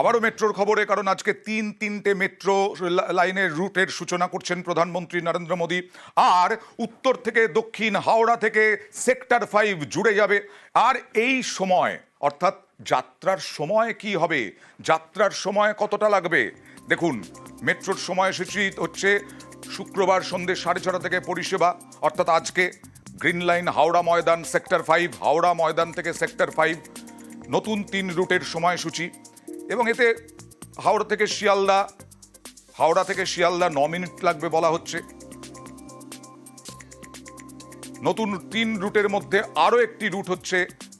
আবারও মেট্রোর খবরে, কারণ আজকে তিন তিনটে মেট্রো লাইনের রুটের সূচনা করছেন প্রধানমন্ত্রী নরেন্দ্র মোদী। আর উত্তর থেকে দক্ষিণ হাওড়া থেকে সেক্টর ফাইভ জুড়ে যাবে। আর এই সময়, অর্থাৎ যাত্রার সময় কি হবে? যাত্রার সময় কতটা লাগবে? দেখুন, মেট্রোর সময়সূচি হচ্ছে শুক্রবার সন্ধ্যে সাড়ে ছটা থেকে পরিষেবা। অর্থাৎ আজকে green line Howrah Maidan, sector five, Howrah Maidan থেকে সেক্টর ফাইভ। নতুন তিন রুটের সময়সূচি। এবং এতে হাওড়া থেকে শিয়ালদা, হাওড়া থেকে শিয়ালদা ন মিনিট লাগবে বলা হচ্ছে। নতুন তিন রুটের মধ্যে আরও একটি রুট হচ্ছে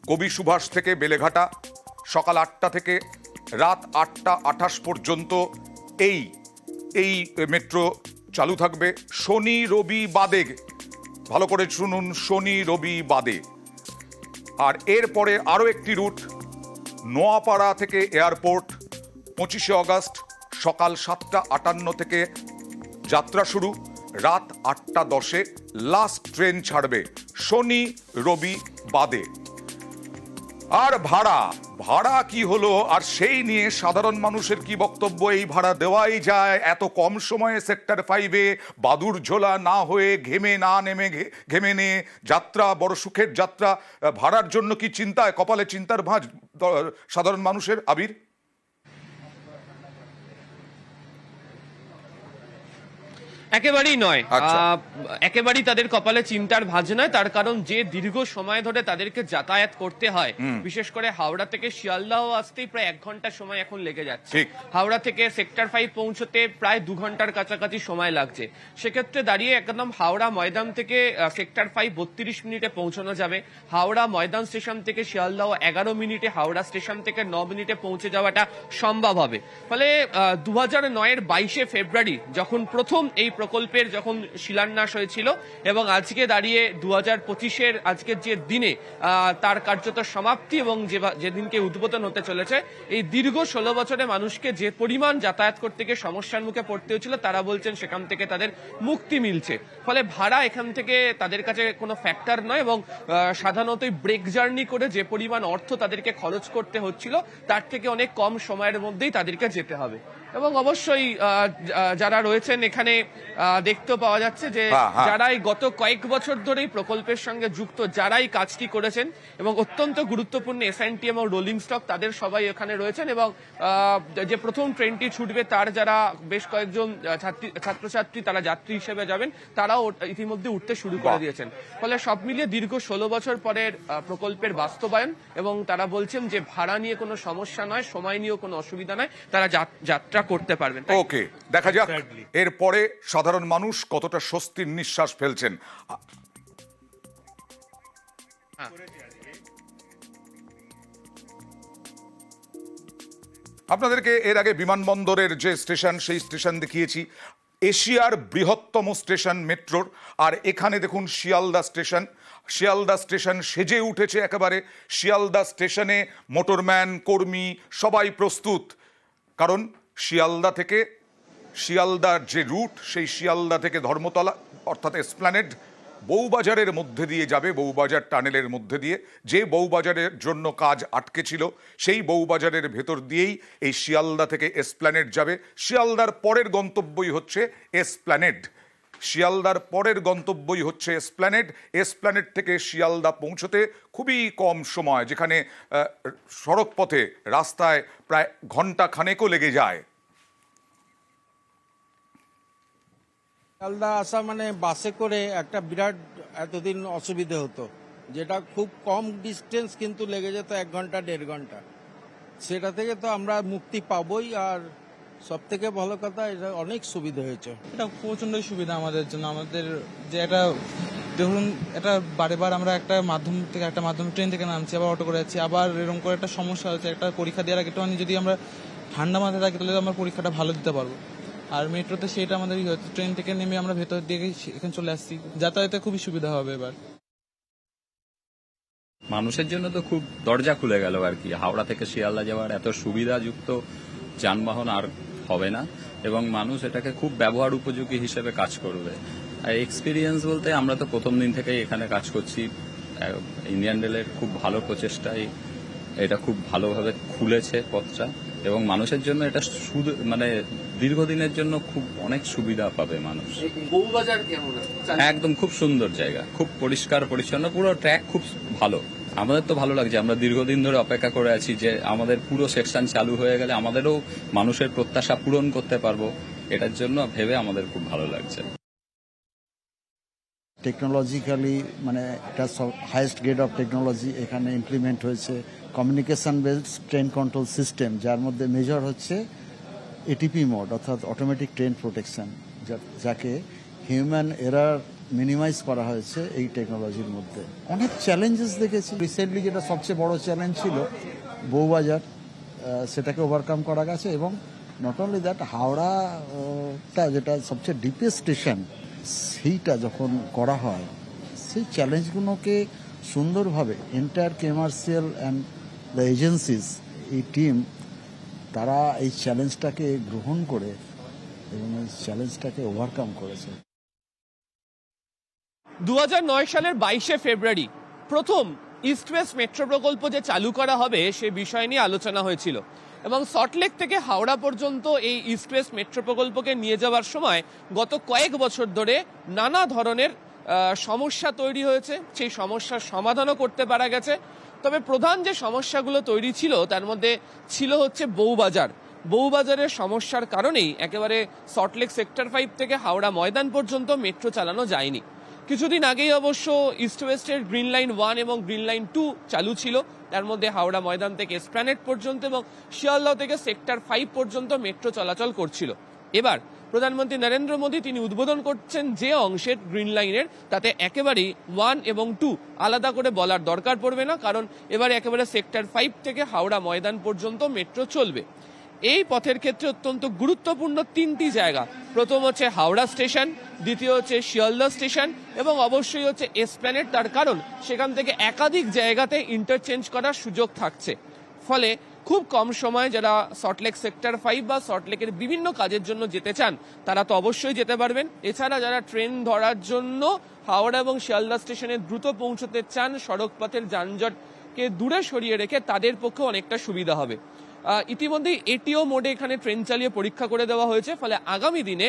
কবি সুভাষ থেকে বেলেঘাটা। সকাল আটটা থেকে রাত আটটা আঠাশ পর্যন্ত এই এই মেট্রো চালু থাকবে। শনি, রবি, বাদে। ভালো করে শুনুন, শনি, রবি, বাদে। আর এরপরে আরও একটি রুট নোয়াপাড়া থেকে এয়ারপোর্ট, পঁচিশে অগস্ট সকাল সাতটা আটান্ন থেকে যাত্রা শুরু। রাত আটটা দশে লাস্ট ট্রেন ছাড়বে শনি, রবি, বাদে। আর ভাড়া? ভাড়া কি হলো? আর সেই নিয়ে সাধারণ মানুষের কি বক্তব্য? এই ভাড়া দেওয়াই যায়। এত কম সময়ে সেক্টর ফাইভে বাদুর ঝোলা না হয়ে ঘেমে না নেমে ঘেমে নে যাত্রা, বড় সুখের যাত্রা ভাড়ার জন্য কি চিন্তায়? কপালে চিন্তার ভাঁজ সাধারণ মানুষের? আবির? একেবারেই নয়। আচ্ছা। আহ, একেবারেই তাদের কপালে চিন্তার ভাঁজ নয় তার কারণ যে দীর্ঘ সময় ধরে তাদেরকে যাতায়াত করতে হয় বিশেষ করে হাওড়া থেকে শিয়ালদাহ আসতেই প্রায় এক ঘণ্টা সময় এখন লেগে যাচ্ছে। হাওড়া থেকে সেক্টর ফাইভ পৌঁছতে প্রায় দু ঘণ্টার কাছাকাছি সময় লাগছে। সেক্ষেত্রে দাঁড়িয়ে একদম হাওড়া ময়দান থেকে সেক্টর ফাইভ বত্রিশ মিনিটে পৌঁছানো যাবে। হাওড়া ময়দান স্টেশন থেকে শিয়ালদাহ এগারো মিনিটে হাওড়া স্টেশন থেকে ন মিনিটে পৌঁছে যাওয়াটা সম্ভব হবে। ফলে দু হাজার নয়ের বাইশে ফেব্রুয়ারি যখন প্রথম এই প্রকল্পের যখন শিলান্যাস হয়েছিল এবং আজকে দাঁড়িয়ে দু হাজার পঁচিশের আজকের যে দিনে তার কার্যত সমাপ্তি এবং যেদিনকে উদ্বোধন হতে চলেছে, এই দীর্ঘ ষোলো বছরে মানুষকে যে পরিমাণ যাতায়াত করতে গিয়ে সমস্যার মুখে পড়তে হয়েছিল, তারা বলছেন সেখান থেকে তাদের মুক্তি মিলছে। ফলে ভাড়া এখান থেকে তাদের কাছে কোনো ফ্যাক্টর নয় এবং সাধারণত ব্রেক জার্নি করে যে পরিমাণ অর্থ তাদেরকে খরচ করতে হচ্ছিল, তার থেকে অনেক কম সময়ের মধ্যেই তাদেরকে যেতে হবে। এবং অবশ্যই যারা রয়েছেন এখানে দেখতে পাওয়া যাচ্ছে যে হ্যাঁ, হ্যাঁ। যারাই গত কয়েক বছর ধরেই প্রকল্পের সঙ্গে যুক্ত যারাই কাজটি করেছেন এবং অত্যন্ত গুরুত্বপূর্ণ এসআইনটি এবং রোলিং স্টক তাদের সবাই এখানে রয়েছেন এবং যে প্রথম ট্রেনটি ছুটবে তার যারা বেশ কয়েকজন ছাত্রী ছাত্রছাত্রী তারা যাত্রী হিসেবে যাবেন তারাও ইতিমধ্যে উঠতে শুরু করে দিয়েছেন ফলে সব মিলিয়ে দীর্ঘ ষোলো বছর পরের প্রকল্পের বাস্তবায়ন এবং তারা বলছেন যে ভাড়া নিয়ে কোনো সমস্যা নয় সময় নিয়েও কোনো অসুবিধা নয় তারা যাত- যাত্রা করতে পারবেন ওকে দেখা যাক। এরপরে সাধারণ মানুষ কতটা স্বস্তির নিঃশ্বাস ফেলছেন। আপনাদেরকে এর আগে বিমানবন্দরের যে স্টেশন সেই স্টেশন দেখিয়েছি। এশিয়ার বৃহত্তম স্টেশন মেট্রোর। আর এখানে দেখুন শিয়ালদা স্টেশন। শিয়ালদা স্টেশন সেজে উঠেছে একেবারে। শিয়ালদা স্টেশনে মোটরম্যান কর্মী সবাই প্রস্তুত। কারণ শিয়ালদা থেকে, শিয়ালদার যে রুট, সেই শিয়ালদা থেকে ধর্মতলা, অর্থাৎ এসপ্ল্যানেড, বউবাজারের মধ্যে দিয়ে যাবে, বউবাজার টানেলের মধ্যে দিয়ে। যে বউবাজারের জন্য কাজ আটকে ছিল, সেই বউবাজারের ভেতর দিয়েই এই শিয়ালদা থেকে এসপ্ল্যানেড যাবে। শিয়ালদার পরের গন্তব্যই হচ্ছে এসপ্ল্যানেড। শিয়ালদার পরের গন্তব্যই হচ্ছে এসপ্ল্যানেড। এসপ্ল্যানেড থেকে শিয়ালদা পৌঁছতে খুবই কম সময়, যেখানে সড়কপথে রাস্তায় প্রায় ঘণ্টা খানেকও লেগে যায়। শিয়ালদা আসা মানে বাসে করে একটা বিরাট এতদিন অসুবিধে হতো। যেটা খুব কম ডিস্টেন্স কিন্তু লেগে যেত এক ঘণ্টা, দেড় ঘণ্টা। সেটা থেকে তো আমরা মুক্তি পাবই আর সব থেকে ভালো কথা এটা অনেক সুবিধা হয়েছে। এটা প্রচন্ডই সুবিধা আমাদের জন্য। আমাদের যে একটা ধরুন এটা বারে বার আমরা একটা মাধ্যম থেকে একটা মাধ্যম ট্রেন থেকে নামছি, আবার অটো করে যাচ্ছি, আবার এরকম করে একটা সমস্যা হচ্ছে, একটা পরীক্ষা দেওয়ার আগে যদি আমরা ঠান্ডা মাথায় থাকি তাহলে আমরা পরীক্ষাটা ভালো দিতে পারব। আর মেট্রোতে সেটা আমাদের ট্রেন থেকে নেমে আমরা ভেতর দিয়ে এখানে চলে আসছি। যাতায়াতে খুবই সুবিধা হবে এবার। মানুষের জন্য তো খুব দরজা খুলে গেল আর কি। হাওড়া থেকে শিয়ালদা যাওয়ার এত সুবিধাযুক্ত যানবাহন আর হবে না, এবং মানুষ এটাকে খুব ব্যবহার উপযোগী হিসেবে কাজ করবে। এক্সপিরিয়েন্স বলতে আমরা তো প্রথম দিন থেকেই এখানে কাজ করছি। ইন্ডিয়ান রেলের খুব ভালো প্রচেষ্টায় এটা খুব ভালোভাবে খুলেছে পথটা এবং মানুষের জন্য এটা মানে দীর্ঘদিনের জন্য খুব অনেক সুবিধা পাবে মানুষ। একদম খুব সুন্দর জায়গা খুব পরিষ্কার পরিচ্ছন্ন পুরো ট্র্যাক খুব ভালো। আমাদের তো ভালো লাগছে আমরা দীর্ঘদিন ধরে অপেক্ষা করে আছি যে আমাদের পুরো সেকশন চালু হয়ে গেলে আমাদেরও মানুষের প্রত্যাশা পূরণ করতে পারব এটার জন্য ভেবে আমাদের খুব ভালো লাগছে। টেকনোলজিক্যালি মানে এটা হাইয়েস্ট গ্রেড অফ টেকনোলজি এখানে ইমপ্লিমেন্ট হয়েছে। Communication based train control system যার মধ্যে মেজর হচ্ছে এটিপি মোড অর্থাৎ অটোমেটিক ট্রেন প্রোটেকশন যাকে হিউম্যান এরার মিনিমাইজ করা হয়েছে এই টেকনোলজির মধ্যে। অনেক চ্যালেঞ্জেস দেখেছি। রিসেন্টলি যেটা সবচেয়ে বড় চ্যালেঞ্জ ছিল বউবাজার সেটাকে ওভারকাম করা গেছে এবং নট অনলি দ্যাট হাওড়াটা যেটা সবচেয়ে ডিপেস্ট স্টেশন সেইটা যখন করা হয়, সেই চ্যালেঞ্জগুলোকে সুন্দরভাবে entire commercial and the agencies এই টিম তারা এই চ্যালেঞ্জটাকে গ্রহণ করে এবং এই চ্যালেঞ্জটাকে ওভারকাম করেছে। দু হাজার নয় সালের বাইশে ফেব্রুয়ারি, প্রথম ইস্ট ওয়েস্ট মেট্রো প্রকল্প যে চালু করা হবে, সে বিষয় নিয়ে আলোচনা হয়েছিল। এবং সল্টলেক থেকে হাওড়া পর্যন্ত এই ইস্ট ওয়েস্ট মেট্রো প্রকল্পকে নিয়ে যাওয়ার সময় গত কয়েক বছর ধরে নানা ধরনের সমস্যা তৈরি হয়েছে। সেই সমস্যার সমাধানও করতে পারা গেছে। তবে প্রধান যে সমস্যাগুলো তৈরি ছিল, তার মধ্যে ছিল হচ্ছে বউবাজার। বউবাজারের সমস্যার কারণেই একেবারে সল্টলেক সেক্টর ফাইভ থেকে হাওড়া ময়দান পর্যন্ত মেট্রো চালানো যায়নি। কিছুদিন আগেই অবশ্য ইস্ট ওয়েস্টের গ্রিন লাইন ওয়ান এবং গ্রিন লাইন টু চালু ছিল। তার মধ্যে হাওড়া ময়দান থেকে এসপ্ল্যানেট পর্যন্ত এবং শিয়ালদহ থেকে সেক্টর ফাইভ পর্যন্ত মেট্রো চলাচল করছিল। এবার প্রধানমন্ত্রী নরেন্দ্র মোদী, তিনি উদ্বোধন করছেন যে অংশের গ্রিন লাইনের তাতে একেবারেই ওয়ান এবং টু আলাদা করে বলার দরকার পড়বে না, কারণ এবার একেবারে সেক্টর ফাইভ থেকে হাওড়া ময়দান পর্যন্ত মেট্রো চলবে। এই পথের ক্ষেত্রে অত্যন্ত গুরুত্বপূর্ণ তিনটি জায়গা। প্রথম হচ্ছে হাওড়া স্টেশন, দ্বিতীয় হচ্ছে শিয়ালদা স্টেশন এবং অবশ্যই হচ্ছে এসপ্ল্যানেট। তার কারণ সেখান থেকে একাধিক জায়গাতে ইন্টারচেঞ্জ করার সুযোগ থাকছে। ফলে খুব কম সময়ে যারা সল্টলেক সেক্টর ফাইভ বা সল্টলেকের বিভিন্ন কাজের জন্য যেতে চান, তারা তো অবশ্যই যেতে পারবেন। এছাড়া যারা ট্রেন ধরার জন্য হাওড়া এবং শিয়ালদা স্টেশনে দ্রুত পৌঁছতে চান, সড়কপথের যানজটকে দূরে সরিয়ে রেখে তাদের পক্ষে অনেকটা সুবিধা হবে। ইতিমধ্যেই এটিও মোডে এখানে ট্রেন চালিয়ে পরীক্ষা করে দেওয়া হয়েছে, ফলে আগামী দিনে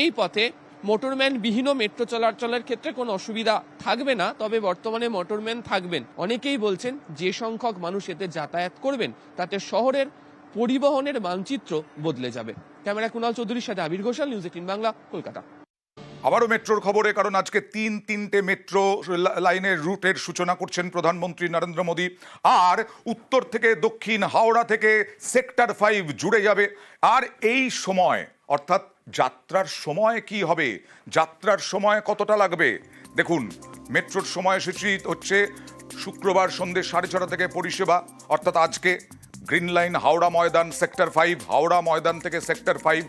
এই পথে মোটরম্যান বিহীন মেট্রো চলাচলের ক্ষেত্রে কোনো অসুবিধা থাকবে না, তবে বর্তমানে মোটরম্যান থাকবেন। অনেকেই বলছেন যে সংখ্যক মানুষ এতে যাতায়াত করবেন, তাতে শহরের পরিবহনের মানচিত্র বদলে যাবে। ক্যামেরা কুণাল চৌধুরীর সাথে আবির ঘোষাল, নিউজ এইটিন বাংলা, কলকাতা। আবারও মেট্রোর খবরে, কারণ আজকে তিন তিনটে মেট্রো লাইনের রুটের সূচনা করছেন প্রধানমন্ত্রী নরেন্দ্র মোদী। আর উত্তর থেকে দক্ষিণ হাওড়া থেকে সেক্টর ফাইভ জুড়ে যাবে। আর এই সময়, অর্থাৎ যাত্রার সময় কি হবে? যাত্রার সময় কতটা লাগবে? দেখুন, মেট্রোর সময়সূচি হচ্ছে শুক্রবার সন্ধ্যে সাড়ে ছটা থেকে পরিষেবা। অর্থাৎ আজকে green line Howrah Maidan, sector five, Howrah Maidan থেকে সেক্টর ফাইভ।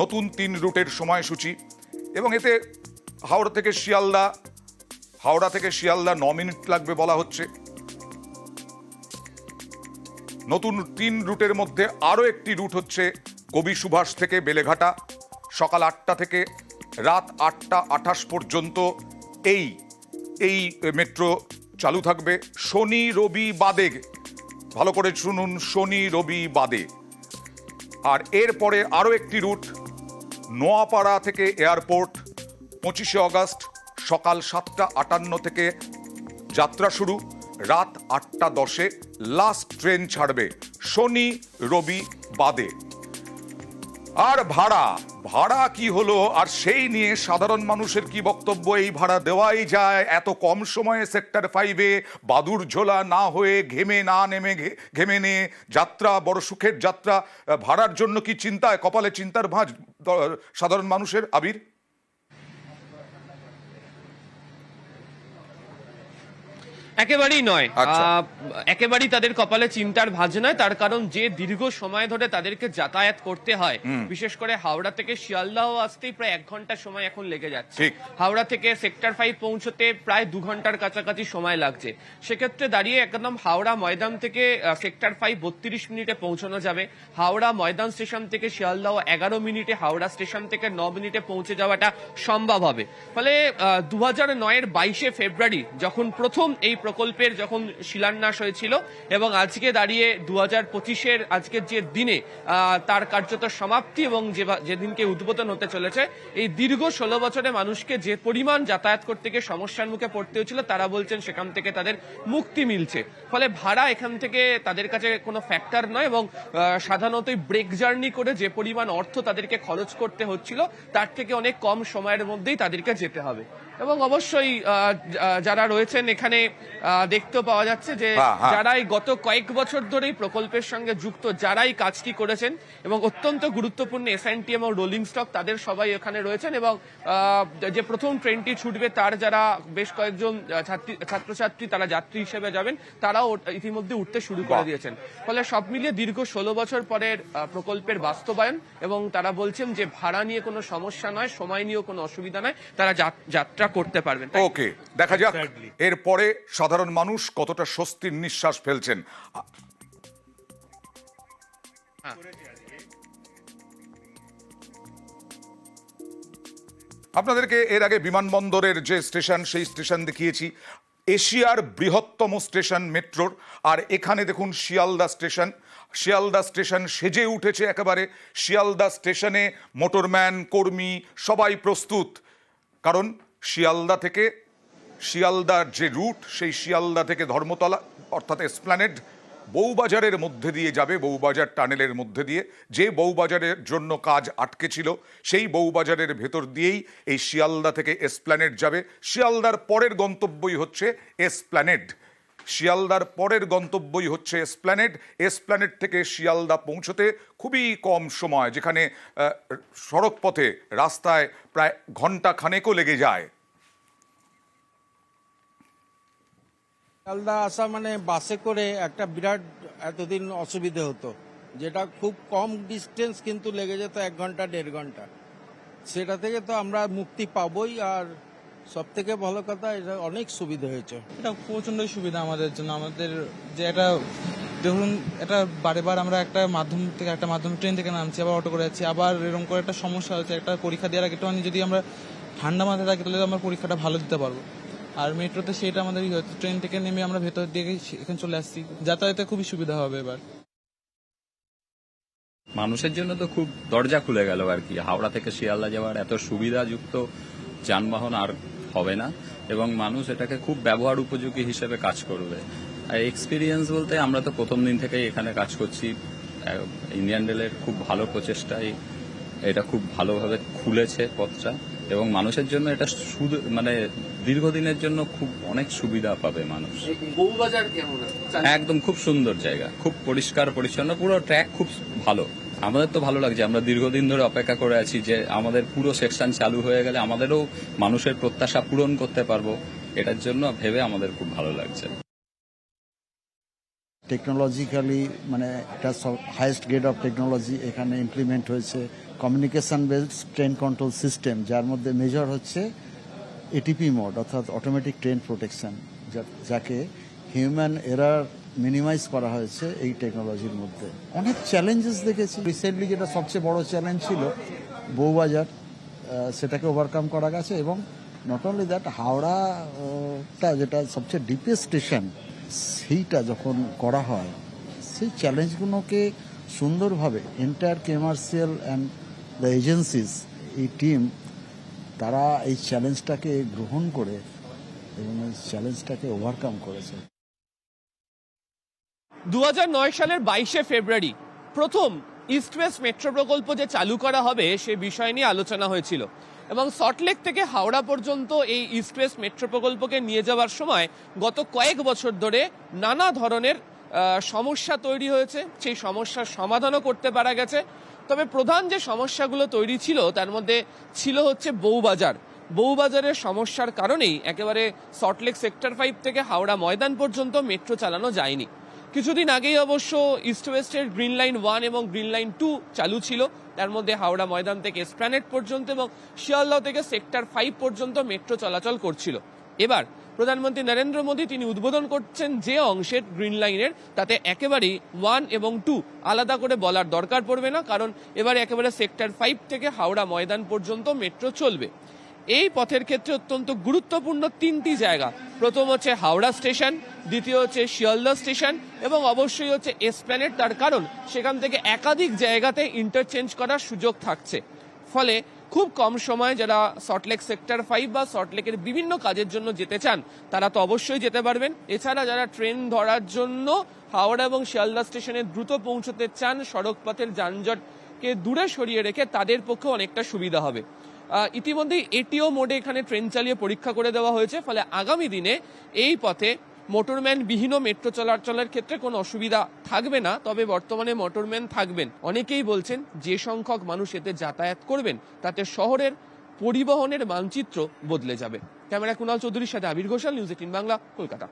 নতুন তিন রুটের সময়সূচি। এবং এতে হাওড়া থেকে শিয়ালদা, হাওড়া থেকে শিয়ালদা ন মিনিট লাগবে বলা হচ্ছে। নতুন তিন রুটের মধ্যে আরও একটি রুট হচ্ছে কবি সুভাষ থেকে বেলেঘাটা। সকাল আটটা থেকে রাত আটটা আঠাশ পর্যন্ত এই এই মেট্রো চালু থাকবে। শনি, রবি, বাদে। ভালো করে শুনুন, শনি, রবি, বাদে। আর এরপরে আরও একটি রুট নোয়াপাড়া থেকে এয়ারপোর্ট, পঁচিশে অগস্ট সকাল সাতটা আটান্ন থেকে যাত্রা শুরু। রাত আটটা দশে লাস্ট ট্রেন ছাড়বে শনি রবি বাদে। আর ভাড়া? ভাড়া কি হলো? আর সেই নিয়ে সাধারণ মানুষের কি বক্তব্য? এই ভাড়া দেওয়াই যায়। এত কম সময়ে সেক্টর ফাইভে বাদুর ঝোলা না হয়ে ঘেমে না নেমে ঘেমে নিয়ে যাত্রা, বড় সুখের যাত্রা ভাড়ার জন্য কি চিন্তায়? কপালে চিন্তার ভাঁজ সাধারণ মানুষের? আবির? একেবারেই নয়। আচ্ছা। আহ, একেবারেই তাদের কপালে চিন্তার ভাঁজ নয় তার কারণ যে দীর্ঘ সময় ধরে তাদেরকে যাতায়াত করতে হয় বিশেষ করে হাওড়া থেকে শিয়ালদাহ আসতেই প্রায় এক ঘণ্টা সময় এখন লেগে যাচ্ছে। হাওড়া থেকে সেক্টর ফাইভ পৌঁছতে প্রায় দু ঘণ্টার কাছাকাছি সময় লাগছে। সেক্ষেত্রে দাঁড়িয়ে একদম হাওড়া ময়দান থেকে সেক্টর ফাইভ বত্রিশ মিনিটে পৌঁছানো যাবে। হাওড়া ময়দান স্টেশন থেকে শিয়ালদাহ এগারো মিনিটে হাওড়া স্টেশন থেকে ন মিনিটে পৌঁছে যাওয়াটা সম্ভব হবে। ফলে দু হাজার নয়ের বাইশে ফেব্রুয়ারি যখন প্রথম এই প্রকল্পের যখন শিলান্যাস হয়েছিল এবং আজকে দাঁড়িয়ে দু হাজার পঁচিশের আজকের যে দিনে তার কার্যত সমাপ্তি এবং যেদিনকে উদ্বোধন হতে চলেছে, এই দীর্ঘ ষোলো বছরে মানুষকে যে পরিমাণ যাতায়াত করতে গিয়ে সমস্যার মুখে পড়তে হয়েছিল, তারা বলছেন সেখান থেকে তাদের মুক্তি মিলছে। ফলে ভাড়া এখান থেকে তাদের কাছে কোনো ফ্যাক্টর নয় এবং সাধারণত ব্রেক জার্নি করে যে পরিমাণ অর্থ তাদেরকে খরচ করতে হচ্ছিল, তার থেকে অনেক কম সময়ের মধ্যেই তাদেরকে যেতে হবে। এবং অবশ্যই যারা রয়েছেন এখানে আহ, দেখতেও পাওয়া যাচ্ছে যে হ্যাঁ, হ্যাঁ। যারা এই গত কয়েক বছর ধরেই প্রকল্পের সঙ্গে যুক্ত যারাই কাজটি করেছেন এবং অত্যন্ত গুরুত্বপূর্ণ এসএনটি এবং রোলিং স্টক তাদের সবাই এখানে রয়েছেন এবং যে প্রথম ট্রেনটি ছুটবে তার যারা বেশ কয়েকজন ছাত্রী ছাত্রছাত্রী তারা যাত্রী হিসেবে যাবেন তারাও ইতিমধ্যে উঠতে শুরু করে দিয়েছেন ফলে সব মিলিয়ে দীর্ঘ ষোলো বছর পরের প্রকল্পের বাস্তবায়ন এবং তারা বলছেন যে ভাড়া নিয়ে কোনো সমস্যা নয় সময় নিয়েও কোনো অসুবিধা নয় তারা যাত- যাত্রা করতে পারবেন ওকে দেখা যাক। এরপরে সাধারণ মানুষ কতটা স্বস্তির নিঃশ্বাস ফেলছেন। আপনাদেরকে এর আগে বিমানবন্দরের যে স্টেশন সেই স্টেশন দেখিয়েছি। এশিয়ার বৃহত্তম স্টেশন মেট্রোর। আর এখানে দেখুন শিয়ালদা স্টেশন। শিয়ালদা স্টেশন সেজে উঠেছে একেবারে। শিয়ালদা স্টেশনে মোটরম্যান কর্মী সবাই প্রস্তুত। কারণ শিয়ালদা থেকে, শিয়ালদার যে রুট, সেই শিয়ালদা থেকে ধর্মতলা, অর্থাৎ এসপ্ল্যানেড, বউবাজারের মধ্যে দিয়ে যাবে, বউবাজার টানেলের মধ্যে দিয়ে। যে বউবাজারের জন্য কাজ আটকে ছিল, সেই বউবাজারের ভেতর দিয়েই এই শিয়ালদা থেকে এসপ্ল্যানেড যাবে। শিয়ালদার পরের গন্তব্যই হচ্ছে এসপ্ল্যানেড। শিয়ালদার পরের গন্তব্যই হচ্ছে এসপ্ল্যানেড। এসপ্ল্যানেড থেকে শিয়ালদা পৌঁছতে খুবই কম সময়, যেখানে সড়ক পথে রাস্তায় প্রায় ঘণ্টা খানেকও লেগে যায়। শিয়ালদা আসা মানে বাসে করে একটা বিরাট এতদিন অসুবিধে হতো, যেটা খুব কম ডিস্টেন্স কিন্তু লেগে যেত এক ঘণ্টা দেড় ঘণ্টা সেটা থেকে তো আমরা মুক্তি পাবোই, আর সব থেকে ভালো কথা এটা অনেক সুবিধা হয়েছে। এটা প্রচন্ডই সুবিধা আমাদের জন্য। আমাদের যে একটা দেখুন এটা বারে বার আমরা একটা মাধ্যম থেকে একটা মাধ্যম ট্রেন থেকে নামছি আবার অটো করে যাচ্ছি আবার এরকম করে একটা সমস্যা হচ্ছে একটা পরীক্ষা দেওয়ার আগে একটুখানি যদি আমরা ঠান্ডা মাথায় থাকি তাহলে আমরা পরীক্ষাটা ভালো দিতে পারব। আর মেট্রোতে সেটা আমাদের হচ্ছে ট্রেন থেকে নেমে আমরা ভেতর দিয়ে এখানে চলে আসছি। যাতায়াতে খুবই সুবিধা হবে এবার। মানুষের জন্য তো খুব দরজা খুলে গেল আর কি। হাওড়া থেকে শিয়ালদা যাওয়ার এত সুবিধাযুক্ত যানবাহন আর হবে না এবং মানুষ এটাকে খুব ব্যবহার উপযোগী হিসেবে কাজ করবে। আর এক্সপিরিয়েন্স বলতে আমরা তো প্রথম দিন থেকেই এখানে কাজ করছি। ইন্ডিয়ান রেলের খুব ভালো প্রচেষ্টায় এটা খুব ভালোভাবে খুলেছে পথটা এবং মানুষের জন্য এটা শুধু মানে দীর্ঘদিনের জন্য খুব অনেক সুবিধা পাবে মানুষ। একদম খুব সুন্দর জায়গা খুব পরিষ্কার পরিচ্ছন্ন পুরো ট্র্যাক খুব ভালো। আমাদের তো ভালো লাগছে, আমরা দীর্ঘদিন ধরে অপেক্ষা করে আছি যে আমাদের পুরো সেকশন চালু হয়ে গেলে আমাদেরও মানুষের প্রত্যাশা পূরণ করতে পারব, এটার জন্য ভেবে আমাদের খুব ভালো লাগছে। টেকনোলজিক্যালি মানে এটা হাইয়েস্ট গ্রেড অফ টেকনোলজি এখানে ইমপ্লিমেন্ট হয়েছে। Communication based train control system যার মধ্যে মেজর হচ্ছে এটিপি মোড অর্থাৎ অটোমেটিক ট্রেন প্রোটেকশন যাকে হিউম্যান এরার মিনিমাইজ করা হয়েছে এই টেকনোলজির মধ্যে। অনেক চ্যালেঞ্জেস দেখেছি। রিসেন্টলি যেটা সবচেয়ে বড় চ্যালেঞ্জ ছিল বউবাজার সেটাকে ওভারকাম করা গেছে এবং নট অনলি দ্যাট হাওড়াটা যেটা সবচেয়ে ডিপেস্ট স্টেশন সেইটা যখন করা হয়, সেই চ্যালেঞ্জগুলোকে সুন্দরভাবে entire commercial and the agencies এই টিম তারা এই চ্যালেঞ্জটাকে গ্রহণ করে এবং এই চ্যালেঞ্জটাকে ওভারকাম করেছে। দু হাজার নয় সালের বাইশে ফেব্রুয়ারি প্রথম ইস্ট ওয়েস্ট মেট্রো প্রকল্প যে চালু করা হবে, সে বিষয় নিয়ে আলোচনা হয়েছিল। এবং সল্টলেক থেকে হাওড়া পর্যন্ত এই ইস্ট ওয়েস্ট মেট্রো প্রকল্পকে নিয়ে যাওয়ার সময় গত কয়েক বছর ধরে নানা ধরনের সমস্যা তৈরি হয়েছে। সেই সমস্যার সমাধানও করতে পারা গেছে। তবে প্রধান যে সমস্যাগুলো তৈরি ছিল, তার মধ্যে ছিল হচ্ছে বউবাজার। বউবাজারের সমস্যার কারণেই একেবারে সল্টলেক সেক্টর ফাইভ থেকে হাওড়া ময়দান পর্যন্ত মেট্রো চালানো যায়নি। কিছুদিন আগেই অবশ্য ইস্ট ওয়েস্টের গ্রিন লাইন ওয়ান এবং গ্রিন লাইন টু চালু ছিল। তার মধ্যে হাওড়া ময়দান থেকে এসপ্ল্যানেট পর্যন্ত এবং শিয়ালদহ থেকে সেক্টর ফাইভ পর্যন্ত মেট্রো চলাচল করছিল। এবার প্রধানমন্ত্রী নরেন্দ্র মোদী, তিনি উদ্বোধন করছেন যে অংশের গ্রিন লাইনের তাতে একেবারেই ওয়ান এবং টু আলাদা করে বলার দরকার পড়বে না, কারণ এবারে একেবারে সেক্টর ফাইভ থেকে হাওড়া ময়দান পর্যন্ত মেট্রো চলবে। এই পথের ক্ষেত্রে অত্যন্ত গুরুত্বপূর্ণ তিনটি জায়গা। প্রথম হচ্ছে হাওড়া স্টেশন, দ্বিতীয় হচ্ছে শিয়ালদা স্টেশন এবং অবশ্যই হচ্ছে এসপ্ল্যানেট তার কারণ সেখান থেকে একাধিক জায়গাতে ইন্টারচেঞ্জ করার সুযোগ থাকছে। ফলে খুব কম সময় যারা সল্টলেক সেক্টর ফাইভ বা সল্টলেকের বিভিন্ন কাজের জন্য যেতে চান, তারা তো অবশ্যই যেতে পারবেন। এছাড়া যারা ট্রেন ধরার জন্য হাওড়া এবং শিয়ালদা স্টেশনে দ্রুত পৌঁছতে চান, সড়কপথের যানজটকে দূরে সরিয়ে রেখে তাদের পক্ষে অনেকটা সুবিধা হবে। ইতিমধ্যেই এটিও মোডে এখানে ট্রেন চালিয়ে পরীক্ষা করে দেওয়া হয়েছে, ফলে আগামী দিনে এই পথে মোটরম্যান বিহীন মেট্রো চলাচলের ক্ষেত্রে কোনো অসুবিধা থাকবে না, তবে বর্তমানে মোটরম্যান থাকবেন। অনেকেই বলছেন যে সংখ্যক মানুষ এতে যাতায়াত করবেন, তাতে শহরের পরিবহনের মানচিত্র বদলে যাবে। ক্যামেরা কুণাল চৌধুরীর সাথে আবির ঘোষাল, নিউজ এইটিন বাংলা, কলকাতা।